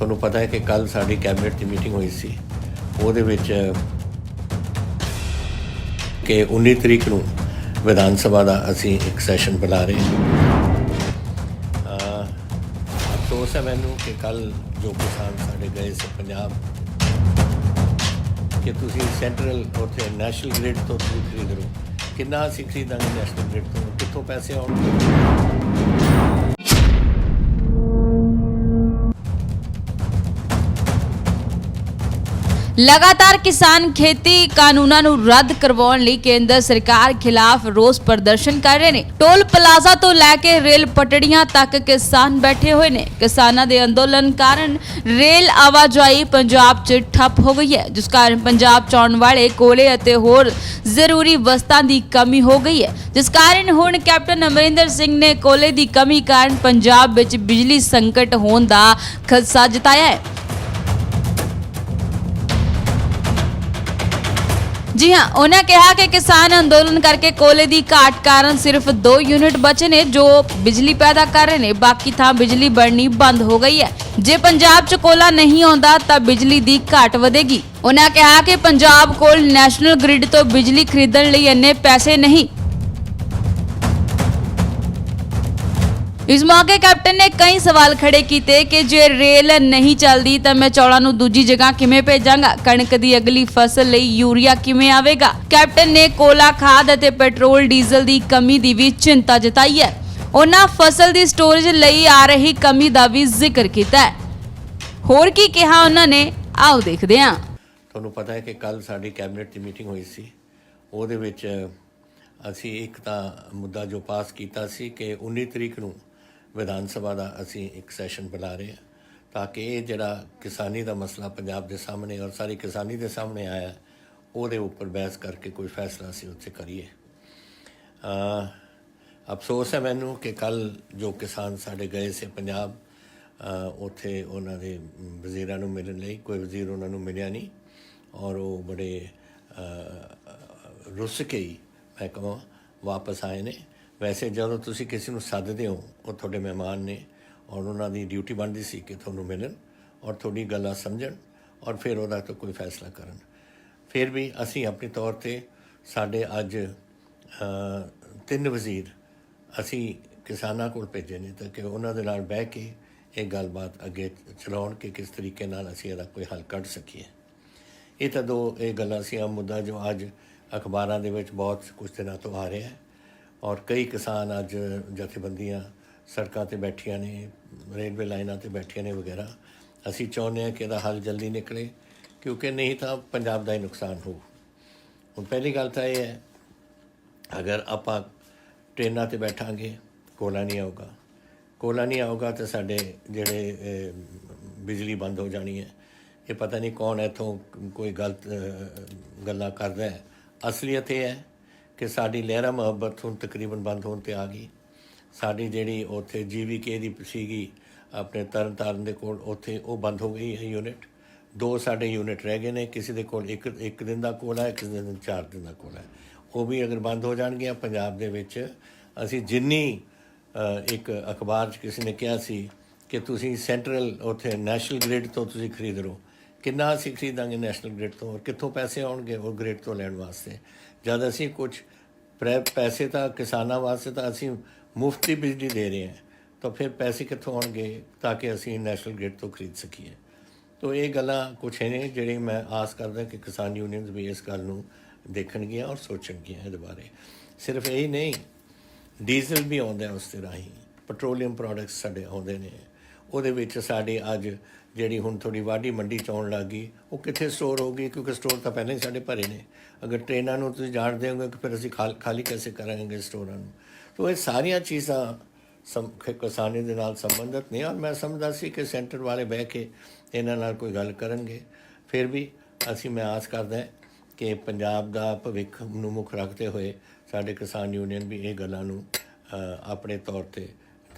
ਤੁਹਾਨੂੰ ਪਤਾ ਹੈ ਕਿ ਕੱਲ ਸਾਡੀ ਕੈਬਨਿਟ ਦੀ ਮੀਟਿੰਗ ਹੋਈ ਸੀ। ਉਹਦੇ ਵਿੱਚ ਕਿ 19 ਤਰੀਕ ਨੂੰ ਵਿਧਾਨ ਸਭਾ ਦਾ ਅਸੀਂ ਇੱਕ ਸੈਸ਼ਨ ਬੁਲਾ ਰਹੇ ਹਾਂ। ਅਫਸੋਸ ਹੈ ਮੈਨੂੰ ਕਿ ਕੱਲ ਜੋ ਕਿਸਾਨ ਸਾਡੇ ਗਏ ਸੀ ਪੰਜਾਬ, ਕਿ ਤੁਸੀਂ ਸੈਂਟਰਲ ਉੱਥੇ ਨੈਸ਼ਨਲ ਗ੍ਰਿਡ ਤੋਂ ਤੁਸੀਂ ਖਰੀਦ ਰਹੇ ਕਿੰਨਾ ਅਸੀਂ ਖਰੀਦਾਂਗੇ ਨੈਸ਼ਨਲ ਗ੍ਰਿਡ ਤੋਂ? ਕਿੱਥੋਂ ਪੈਸੇ ਆਉਣਗੇ? ਲਗਾਤਾਰ ਕਿਸਾਨ ਖੇਤੀ ਕਾਨੂੰਨਾਂ ਨੂੰ ਰੱਦ ਕਰਵਾਉਣ ਲਈ ਕੇਂਦਰ ਸਰਕਾਰ ਖਿਲਾਫ ਰੋਸ ਪ੍ਰਦਰਸ਼ਨ ਕਰ ਰਹੇ ਨੇ। ਟੋਲ ਪਲਾਜ਼ਾ ਤੋਂ ਲੈ ਕੇ ਰੇਲ ਪਟੜੀਆਂ ਤੱਕ ਕਿਸਾਨ ਬੈਠੇ ਹੋਏ ਨੇ। ਕਿਸਾਨਾਂ ਦੇ ਅੰਦੋਲਨ ਕਾਰਨ ਰੇਲ ਆਵਾਜਾਈ ਪੰਜਾਬ 'ਚ ਠੱਪ ਹੋ ਗਈ ਹੈ, ਜਿਸ ਕਾਰਨ ਪੰਜਾਬ 'ਚ ਆਉਣ ਵਾਲੇ ਕੋਲੇ ਅਤੇ ਹੋਰ ਜ਼ਰੂਰੀ ਵਸਤਾਂ ਦੀ ਕਮੀ ਹੋ ਗਈ ਹੈ। ਜਿਸ ਕਾਰਨ ਹੁਣ ਕੈਪਟਨ ਅਮਰਿੰਦਰ ਸਿੰਘ ਨੇ ਕੋਲੇ ਦੀ ਕਮੀ ਕਾਰਨ ਪੰਜਾਬ ਵਿੱਚ ਬਿਜਲੀ ਸੰਕਟ ਹੋਣ ਦਾ ਖਦਸ਼ਾ ਜਤਾਇਆ ਹੈ। ਜੀ ਹਾਂ, ਉਹਨਾਂ ਕਿਹਾ ਕਿ ਕਿਸਾਨ ਅੰਦੋਲਨ ਕਰਕੇ ਕੋਲੇ ਦੀ ਘਾਟ ਕਾਰਨ ਸਿਰਫ 2 ਯੂਨਿਟ ਬਚੇ ਨੇ ਜੋ ਬਿਜਲੀ ਪੈਦਾ ਕਰ ਰਹੇ ਨੇ, ਬਾਕੀ ਥਾਂ ਬਿਜਲੀ ਬਣਨੀ ਬੰਦ ਹੋ ਗਈ ਹੈ। ਜੇ ਪੰਜਾਬ 'ਚ ਕੋਲਾ ਨਹੀਂ ਆਉਂਦਾ ਤਾਂ ਬਿਜਲੀ ਦੀ ਘਾਟ ਵਧੇਗੀ। ਉਹਨਾਂ ਕਿਹਾ ਕਿ ਪੰਜਾਬ ਕੋਲ ਨੈਸ਼ਨਲ ਗ੍ਰਿਡ ਤੋਂ ਬਿਜਲੀ ਖਰੀਦਣ ਲਈ ਇੰਨੇ ਪੈਸੇ ਨਹੀਂ ਇਸ ਮੌਕੇ ਕੈਪਟਨ ਨੇ ਕਈ ਸਵਾਲ ਖੜੇ ਕੀਤੇ ਕਿ ਜੇ ਰੇਲ ਨਹੀਂ ਚੱਲਦੀ ਤਾਂ ਮੈਂ ਚੌਲਾਂ ਨੂੰ ਦੂਜੀ ਜਗ੍ਹਾ ਕਿਵੇਂ ਭੇਜਾਂਗਾ? ਕਣਕ ਦੀ ਅਗਲੀ ਫਸਲ ਲਈ ਯੂਰੀਆ ਕਿਵੇਂ ਆਵੇਗਾ? ਕੈਪਟਨ ਨੇ ਕੋਲਾ ਖਾਦ ਅਤੇ ਪੈਟਰੋਲ, ਡੀਜ਼ਲ ਦੀ ਕਮੀ ਦੀ ਵੀ ਚਿੰਤਾ ਜਤਾਈ ਹੈ। ਉਹਨਾਂ ਫਸਲ ਦੀ ਸਟੋਰੇਜ ਲਈ ਆ ਰਹੀ ਕਮੀ ਦਾ ਵੀ ਜ਼ਿਕਰ ਕੀਤਾ ਹੈ। ਹੋਰ ਕੀ ਕਿਹਾ ਉਹਨਾਂ ਨੇ? ਆਓ ਦੇਖਦੇ ਹਾਂ। ਤੁਹਾਨੂੰ ਪਤਾ ਹੈ ਕਿ ਕੱਲ ਸਾਡੀ ਕੈਬਨਿਟ ਦੀ ਮੀਟਿੰਗ ਹੋਈ ਸੀ। ਉਹਦੇ ਵਿੱਚ ਅਸੀਂ ਇੱਕ ਤਾਂ ਮੁੱਦਾ ਜੋ ਪਾਸ ਕੀਤਾ ਸੀ ਕਿ 19 ਤਰੀਕ ਨੂੰ ਵਿਧਾਨ ਸਭਾ ਦਾ ਅਸੀਂ ਇੱਕ ਸੈਸ਼ਨ ਬੁਲਾ ਰਹੇ ਹਾਂ ਤਾਂ ਕਿ ਇਹ ਜਿਹੜਾ ਕਿਸਾਨੀ ਦਾ ਮਸਲਾ ਪੰਜਾਬ ਦੇ ਸਾਹਮਣੇ ਔਰ ਸਾਰੀ ਕਿਸਾਨੀ ਦੇ ਸਾਹਮਣੇ ਆਇਆ, ਉਹਦੇ ਉੱਪਰ ਬਹਿਸ ਕਰਕੇ ਕੋਈ ਫੈਸਲਾ ਅਸੀਂ ਉੱਥੇ ਕਰੀਏ। ਅ ਅਫਸੋਸ ਹੈ ਮੈਨੂੰ ਕਿ ਕੱਲ ਜੋ ਕਿਸਾਨ ਸਾਡੇ ਗਏ ਸੀ ਪੰਜਾਬ ਉੱਥੇ ਉਹਨਾਂ ਦੇ ਵਜ਼ੀਰਾਂ ਨੂੰ ਮਿਲਣ ਲਈ, ਕੋਈ ਵਜ਼ੀਰ ਉਹਨਾਂ ਨੂੰ ਮਿਲਿਆ ਨਹੀਂ ਔਰ ਉਹ ਬੜੇ ਰੁੱਸ ਕੇ ਹੀ ਮੈਂ ਕਹਾਂ ਵਾਪਸ ਆਏ ਨੇ। ਵੈਸੇ ਜਦੋਂ ਤੁਸੀਂ ਕਿਸੇ ਨੂੰ ਸੱਦਦੇ ਹੋ, ਉਹ ਤੁਹਾਡੇ ਮਹਿਮਾਨ ਨੇ ਔਰ ਉਹਨਾਂ ਦੀ ਡਿਊਟੀ ਬਣਦੀ ਸੀ ਕਿ ਤੁਹਾਨੂੰ ਮਿਲਣ ਔਰ ਤੁਹਾਡੀ ਗੱਲਾਂ ਸਮਝਣ ਔਰ ਫਿਰ ਉਹਦਾ ਤੋਂ ਕੋਈ ਫੈਸਲਾ ਕਰਨ। ਫਿਰ ਵੀ ਅਸੀਂ ਆਪਣੇ ਤੌਰ ਤੇ ਸਾਡੇ ਅੱਜ ਤਿੰਨ ਵਜ਼ੀਰ ਅਸੀਂ ਕਿਸਾਨਾਂ ਕੋਲ ਭੇਜੇ ਨੇ ਤਾਂ ਕਿ ਉਹਨਾਂ ਦੇ ਨਾਲ ਬਹਿ ਕੇ ਇਹ ਗੱਲਬਾਤ ਅੱਗੇ ਚਲਾਉਣ ਕਿ ਕਿਸ ਤਰੀਕੇ ਨਾਲ ਅਸੀਂ ਇਹਦਾ ਕੋਈ ਹੱਲ ਕੱਢ ਸਕੀਏ। ਇਹ ਤਾਂ ਦੋ ਇਹ ਗੱਲਾਂ ਸੀ। ਆ ਮੁੱਦਾ ਜੋ ਅੱਜ ਅਖਬਾਰਾਂ ਦੇ ਵਿੱਚ ਬਹੁਤ ਕੁਝ ਦਿਨਾਂ ਤੋਂ ਆ ਰਿਹਾ ਹੈ। ਔਰ ਕਈ ਕਿਸਾਨ ਅੱਜ ਜਥੇਬੰਦੀਆਂ ਸੜਕਾਂ ਤੇ ਬੈਠੀਆਂ ਨੇ, ਰੇਲਵੇ ਲਾਈਨਾਂ ਤੇ ਬੈਠੀਆਂ ਨੇ ਵਗੈਰਾ। ਅਸੀਂ ਚਾਹੁੰਦੇ ਹਾਂ ਕਿ ਇਹਦਾ ਹੱਲ ਜਲਦੀ ਨਿਕਲੇ, ਕਿਉਂਕਿ ਨਹੀਂ ਤਾਂ ਪੰਜਾਬ ਦਾ ਹੀ ਨੁਕਸਾਨ ਹੋਊ। ਹੁਣ ਪਹਿਲੀ ਗੱਲ ਤਾਂ ਇਹ ਹੈ, ਅਗਰ ਆਪਾਂ ਟ੍ਰੇਨਾਂ ਤੇ ਬੈਠਾਂਗੇ, ਕੋਲਾ ਨਹੀਂ ਆਊਗਾ। ਕੋਲਾ ਨਹੀਂ ਆਊਗਾ ਤਾਂ ਸਾਡੇ ਜਿਹੜੇ ਬਿਜਲੀ ਬੰਦ ਹੋ ਜਾਣੀ ਹੈ। ਇਹ ਪਤਾ ਨਹੀਂ ਕੌਣ ਇੱਥੋਂ ਕੋਈ ਗਲਤ ਗੱਲਾਂ ਕਰਦਾ ਹੈ। ਅਸਲੀਅਤ ਇਹ ਹੈ ਕਿ ਸਾਡੀ ਲਹਿਰਾ ਮੁਹੱਬਤ ਹੁਣ ਤਕਰੀਬਨ ਬੰਦ ਹੋਣ ਤੇ ਆ ਗਈ। ਸਾਡੀ ਜਿਹੜੀ ਉੱਥੇ ਜੀਵੀਕੇ ਦੀ ਸੀਗੀ, ਆਪਣੇ ਤਰਨ ਤਾਰਨ ਦੇ ਕੋਲ, ਉੱਥੇ ਉਹ ਬੰਦ ਹੋ ਗਈ ਹੈ ਯੂਨਿਟ ਦੋ ਸਾਡੇ ਯੂਨਿਟ ਰਹਿ ਗਏ ਨੇ, ਕਿਸੇ ਦੇ ਕੋਲ ਇੱਕ ਇੱਕ ਦਿਨ ਦਾ ਕੋਲ ਹੈ ਕਿਸੇ ਦਿਨ ਚਾਰ ਦਿਨ ਦਾ ਕੋਲ ਹੈ। ਉਹ ਵੀ ਅਗਰ ਬੰਦ ਹੋ ਜਾਣਗੀਆਂ ਪੰਜਾਬ ਦੇ ਵਿੱਚ, ਅਸੀਂ ਜਿੰਨੀ ਇੱਕ ਅਖਬਾਰ 'ਚ ਕਿਸੇ ਨੇ ਕਿਹਾ ਸੀ ਕਿ ਤੁਸੀਂ ਸੈਂਟਰਲ, ਉੱਥੇ ਨੈਸ਼ਨਲ ਗ੍ਰਿਡ ਤੋਂ ਤੁਸੀਂ ਖਰੀਦ ਰਹੋ ਕਿੰਨਾ ਅਸੀਂ ਖਰੀਦਾਂਗੇ ਨੈਸ਼ਨਲ ਗ੍ਰਿਡ ਤੋਂ ਔਰ ਕਿੱਥੋਂ ਪੈਸੇ ਆਉਣਗੇ ਉਹ ਗ੍ਰਿਡ ਤੋਂ ਲੈਣ ਵਾਸਤੇ। ਜਦ ਅਸੀਂ ਕੁਝ ਪੈਸੇ ਤਾਂ ਕਿਸਾਨਾਂ ਵਾਸਤੇ ਤਾਂ ਅਸੀਂ ਮੁਫਤੀ ਬਿਜਲੀ ਦੇ ਰਹੇ ਹਾਂ, ਤਾਂ ਫਿਰ ਪੈਸੇ ਕਿੱਥੋਂ ਆਉਣਗੇ ਤਾਂ ਕਿ ਅਸੀਂ ਨੈਸ਼ਨਲ ਗ੍ਰਿਡ ਤੋਂ ਖਰੀਦ ਸਕੀਏ। ਤੋ ਇਹ ਗੱਲਾਂ ਕੁਛ ਨੇ ਜਿਹੜੀ ਮੈਂ ਆਸ ਕਰਦਾ ਕਿ ਕਿਸਾਨ ਯੂਨੀਅਨਸ ਵੀ ਇਸ ਗੱਲ ਨੂੰ ਦੇਖਣਗੀਆਂ ਔਰ ਸੋਚਣਗੀਆਂ ਇਹਦੇ ਬਾਰੇ। ਸਿਰਫ ਇਹ ਹੀ ਨਹੀਂ, ਡੀਜ਼ਲ ਵੀ ਆਉਂਦਾ ਉਸ ਦੇ ਰਾਹੀਂ, ਪੈਟਰੋਲੀਅਮ ਪ੍ਰੋਡਕਟਸ ਸਾਡੇ ਆਉਂਦੇ ਨੇ। ਉਹਦੇ ਵਿੱਚ ਸਾਡੇ ਅੱਜ ਜਿਹੜੀ ਹੁਣ ਥੋੜੀ ਵਾਢੀ ਮੰਡੀ ਚ ਆਉਣ ਲੱਗੀ ਉਹ ਕਿੱਥੇ ਸਟੋਰ ਹੋਗੀ ਕਿਉਂਕਿ ਸਟੋਰ ਤਾਂ ਪਹਿਲਾਂ ਹੀ ਸਾਡੇ ਭਰੇ ਨੇ। ਅਗਰ ਟ੍ਰੇਨਾਂ ਨੂੰ ਤੁਸੀਂ ਜਾਣਦੇ ਹੋਗੇ ਕਿ ਫਿਰ ਅਸੀਂ ਖਾਲ- ਖਾਲੀ ਕੈਸੇ ਕਰਾਂਗੇ ਸਟੋਰਾਂ ਨੂੰ? ਤੋ ਇਹ ਸਾਰੀਆਂ ਚੀਜ਼ਾਂ ਸਮ ਕਿਸਾਨੀ ਦੇ ਨਾਲ ਸੰਬੰਧਿਤ ਨੇ ਔਰ ਮੈਂ ਸਮਝਦਾ ਸੀ ਕਿ ਸੈਂਟਰ ਵਾਲੇ ਬਹਿ ਕੇ ਇਹਨਾਂ ਨਾਲ ਕੋਈ ਗੱਲ ਕਰਨਗੇ। ਫਿਰ ਵੀ ਅਸੀਂ, ਮੈਂ ਆਸ ਕਰਦਾ ਕਿ ਪੰਜਾਬ ਦਾ ਭਵਿੱਖ ਨੂੰ ਮੁੱਖ ਰੱਖਦੇ ਹੋਏ ਸਾਡੇ ਕਿਸਾਨ ਯੂਨੀਅਨ ਵੀ ਇਹ ਗੱਲਾਂ ਨੂੰ ਆਪਣੇ ਤੌਰ ਤੇ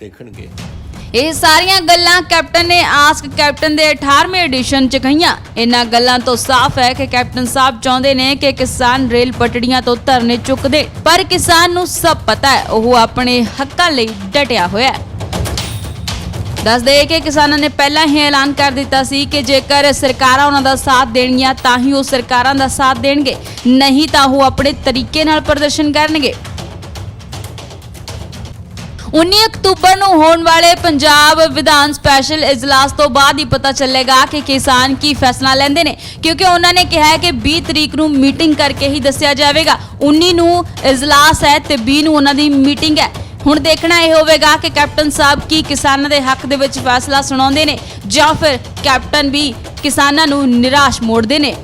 ਦੇਖਣਗੇ। ਇਹ ਸਾਰੀਆਂ ਗੱਲਾਂ ਕੈਪਟਨ ਨੇ ਆਸਕ ਕੈਪਟਨ ਦੇ 18ਵੇਂ ਐਡੀਸ਼ਨ ਚ ਕਹੀਆਂ। ਇਹਨਾਂ ਗੱਲਾਂ ਤੋਂ ਸਾਫ਼ ਹੈ ਕਿ ਕੈਪਟਨ ਸਾਹਿਬ ਚਾਹੁੰਦੇ ਨੇ ਕਿ ਕਿਸਾਨ ਰੇਲ ਪਟੜੀਆਂ ਤੋਂ ਧਰਨੇ ਚੁੱਕਦੇ, ਪਰ ਕਿਸਾਨ ਨੂੰ ਸਭ ਪਤਾ ਹੈ, ਉਹ ਆਪਣੇ ਹੱਕਾਂ ਲਈ ਡਟਿਆ ਹੋਇਆ ਹੈ। ਦੱਸਦੇ ਕਿ ਕਿਸਾਨਾਂ ਨੇ ਪਹਿਲਾਂ ਹੀ ਐਲਾਨ ਕਰ ਦਿੱਤਾ ਸੀ ਕਿ ਜੇਕਰ ਸਰਕਾਰਾਂ ਉਹਨਾਂ ਦਾ ਸਾਥ ਦੇਣਗੀਆਂ, ਤਾਂ ਹੀ ਉਹ ਸਰਕਾਰਾਂ ਦਾ ਸਾਥ ਦੇਣਗੇ। ਨਹੀਂ ਤਾਂ ਉਹ ਆਪਣੇ ਤਰੀਕੇ ਨਾਲ ਪ੍ਰਦਰਸ਼ਨ ਕਰਨਗੇ। 19 ਅਕਤੂਬਰ ਨੂੰ ਹੋਣ ਵਾਲੇ ਪੰਜਾਬ ਵਿਧਾਨ ਸਪੈਸ਼ਲ ਇਜਲਾਸ ਤੋਂ ਬਾਅਦ ਹੀ ਪਤਾ ਚੱਲੇਗਾ ਕਿ ਕਿਸਾਨ ਕੀ ਫੈਸਲਾ ਲੈਂਦੇ ਨੇ, ਕਿਉਂਕਿ ਉਹਨਾਂ ਨੇ ਕਿਹਾ ਹੈ ਕਿ 20 ਤਰੀਕ ਨੂੰ ਮੀਟਿੰਗ ਕਰਕੇ ਹੀ ਦੱਸਿਆ ਜਾਵੇਗਾ। 19 ਨੂੰ ਇਜਲਾਸ ਹੈ ਤੇ 20 ਨੂੰ ਉਹਨਾਂ ਦੀ ਮੀਟਿੰਗ ਹੈ। ਹੁਣ ਦੇਖਣਾ ਇਹ ਹੋਵੇਗਾ ਕਿ ਕੈਪਟਨ ਸਾਹਿਬ ਕੀ ਕਿਸਾਨਾਂ ਦੇ ਹੱਕ ਦੇ ਵਿੱਚ ਫੈਸਲਾ ਸੁਣਾਉਂਦੇ ਨੇ ਜਾਂ ਫਿਰ ਕੈਪਟਨ ਵੀ ਕਿਸਾਨਾਂ ਨੂੰ ਨਿਰਾਸ਼ ਮੋੜਦੇ ਨੇ।